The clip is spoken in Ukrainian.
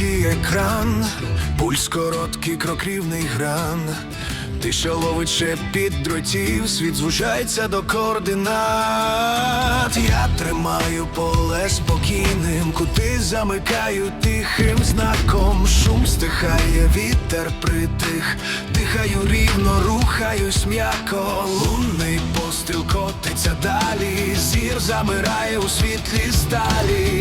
екран, пульс короткий, крокрівний гран. Ти що ловиче під дротів, світ звучається до координат. Я тримаю поле спокійним, кути замикаю тихим знаком. Шум стихає, вітер притих, дихаю рівно, рухаюсь м'яко. Лунний постріл котиться далі. Зір замирає у світлі сталі.